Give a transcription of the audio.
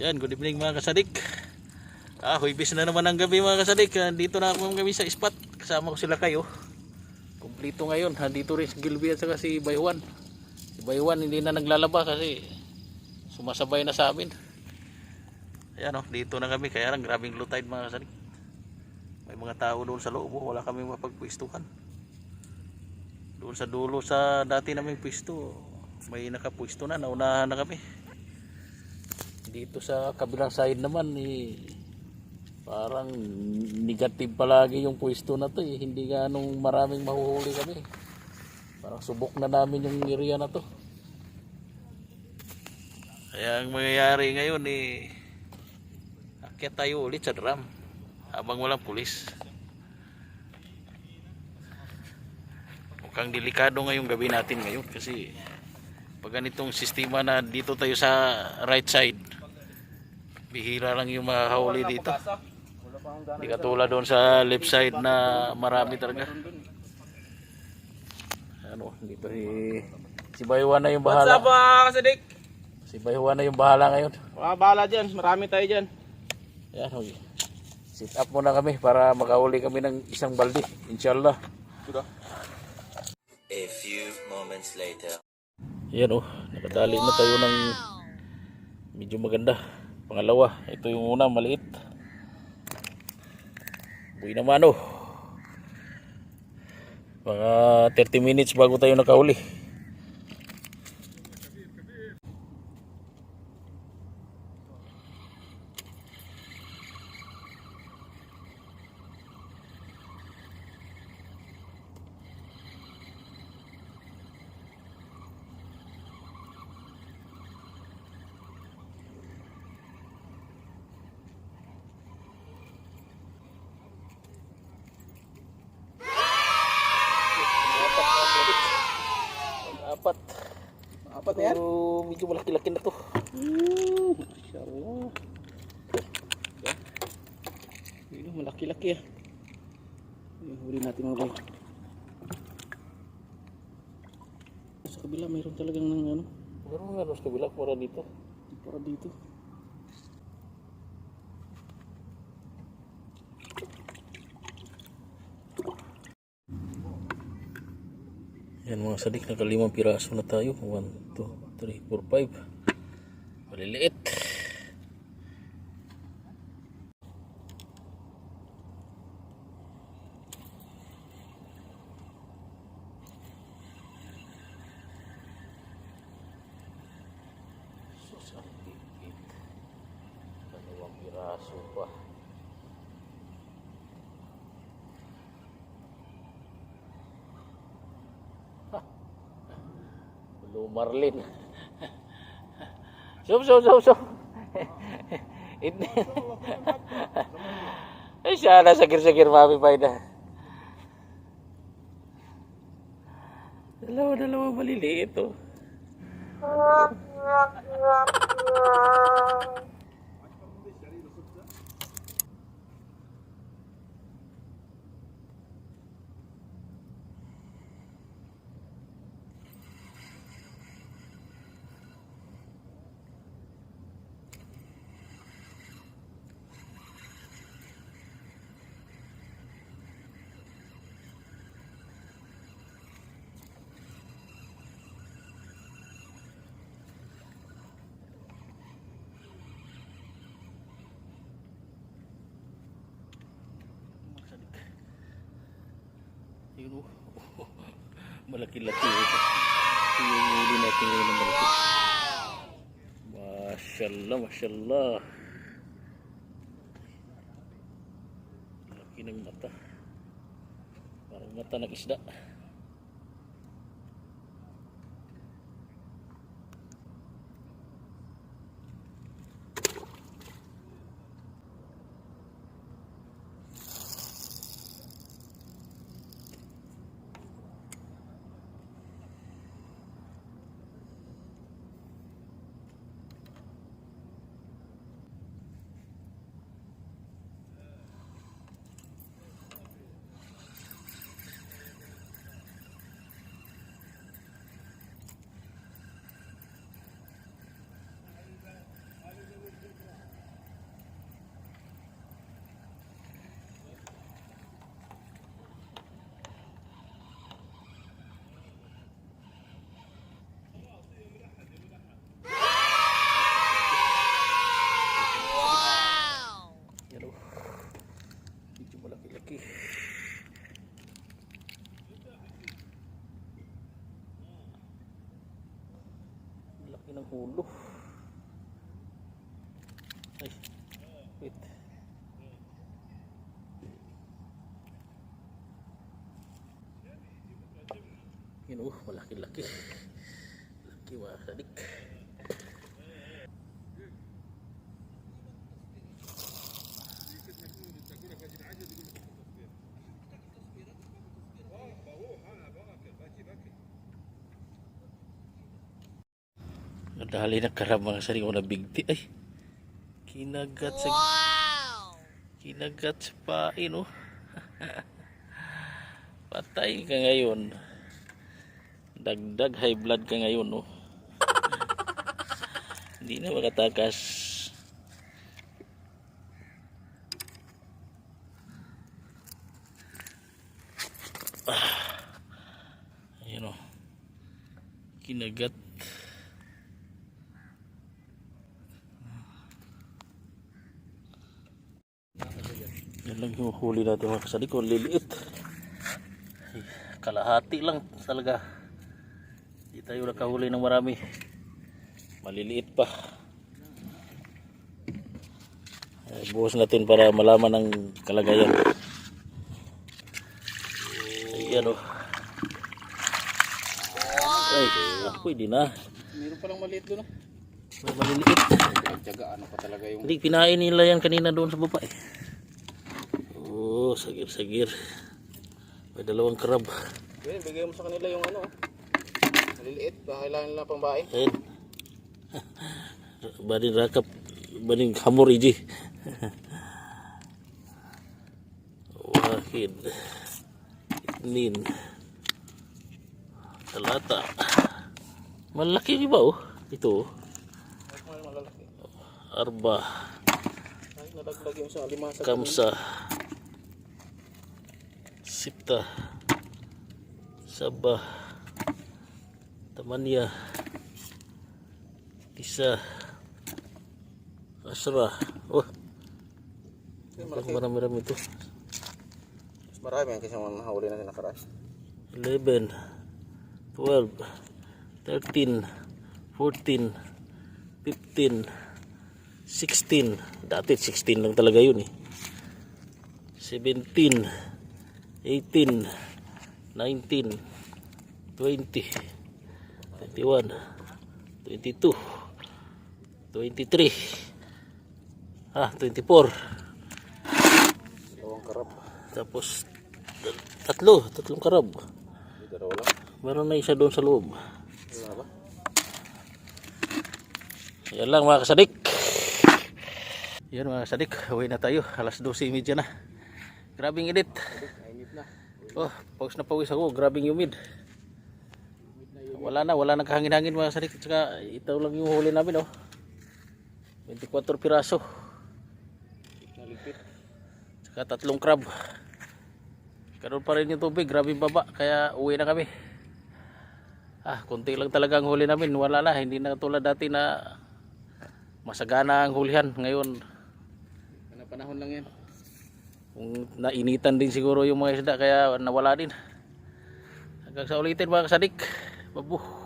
Yan, good evening mga kasadik. Ah, huibis na naman ang gabi mga kasadik. Ah, Dito na ako kami sa spot. Kasama ko sila kayo. Kumplito ngayon. Dito rin si Gilby at saka si Baywan. Si Baywan hindi na naglalaba kasi sumasabay na sa amin. Ayan oh, dito na kami. Kaya lang grabing low tide mga kasadik. May mga tao doon sa loob. oh. Wala kami mapagpwistuhan. Doon sa dulo sa dati naming pwisto. May nakapwisto na. Naunahan na kami dito sa kabilang side naman eh, parang negative palagi yung pwesto na to eh. hindi ganong maraming mahuhuli kami. Parang subok na namin yung area na to. Kaya ang mangyayari ngayon eh akyat tayo ulit sa drum habang walang pulis. Mukhang delikado ngayong gabi natin ngayon kasi pag ganitong sistema na dito tayo sa right side bihira lang yung makahuli dito. hindi katulad doon sa left side na marami talaga. Ano dito si si Baywan na yung What's bahala. Up mga kasadik? si Baywan na yung bahala ngayon. Mga bahala dyan, marami tayo dyan. yan okay. sit up muna kami para makahuli kami ng isang balde. Inshallah. A few moments later. yan oh. Nakadali na tayo ng medyo maganda pangalawa ito yung una maliit. Buhay naman oh. Mga 30 minutes bago tayo nakahuli apat Apat na yan? pero medyo malaki-laki na to Masyaallah. Ayun, malaki-laki ah. Huli natin mga boy. Sa kabila mayroon talagang ng ano, meron nga sa kabila para dito para dito. Yan mga sadik, nakalimang piraso na tayo. 1, 2, 3, 4, 5. Maliliit. Sus, ang liit. Dalawang piraso pa. Blue Marlin. Sup, sup, sup, sup. Ini. Ay, siya na sagir-sagir mami pa ina. Dalawa, dalawa maliliit oh. Yun oh. Malaki-laki ito. Yung huli natin ngayon na malaki. Mashallah, mashallah. Laki ng mata. Parang mata ng isda. Laki ng hulo. Ay, wait. Yun oh, malaki-laki. Laki mga kasadik. Nadali na karab mga sari ko na bigti ay. Kinagat sa Kinagat sa pain oh. Patay ka ngayon. Dagdag high blood ka ngayon oh. Hindi na makatakas. Ah. Ayun oh. Kinagat. Yan lang yung huli natin mga kasali ko. Liliit. Ay, Kalahati lang talaga. Hindi tayo nakahuli ng marami. Maliliit pa. Ay, buhos natin para malaman ang kalagayan. Ayan o. Ay, ah, pwede na. Meron palang maliit doon. ah. May maliliit. Tiyagaan pa talaga yung... Hindi, pinain nila yan kanina doon sa baba eh. Oo, sagir-sagir. May dalawang crab. Well, bigay mo sa kanila yung ano. Maliliit. Baka kailangan nila pang bahay. Ayun. Banin rakap. Banin hamur iji. Wahid. Itnin. Talata. Malaki di ba oh? Ito oh. Arba. Ay, nalaglag yung sa limasag. Kamsa. Sipta. Sabah. Tamanya. Tisa. Asra. Oh, Ay, malaki. marami-rami ito. Marami kasi mga nahuli natin nakaraan. 11, 12, 13, 14, 15, 16. Dati 16 lang talaga yun eh. 17, 18, 19, 20, 21, 22, 23, ah, 24. Dalawang karap. Tapos tat- tatlo, tatlong karab. Meron na isa doon sa loob. Yan lang mga kasadik. Yan mga kasadik, uwi na tayo. Alas 12.30 na. Grabing edit. Na. Oh, pawis na pawis ako. Grabing humid. Wala na, wala nang kahangin-hangin mga kasadik. Tsaka ito lang yung huli namin oh. 24 piraso. Tsaka tatlong crab. Karoon pa rin yung tubig. Grabe baba. Kaya uwi na kami. Ah, konti lang talaga ang huli namin. Wala na. Hindi na tulad dati na masagana ang hulihan. Ngayon, Ano panahon lang yan. Kung nainitan din siguro yung mga isda. Kaya nawala din. Hanggang sa ulitin mga kasadik. Babu.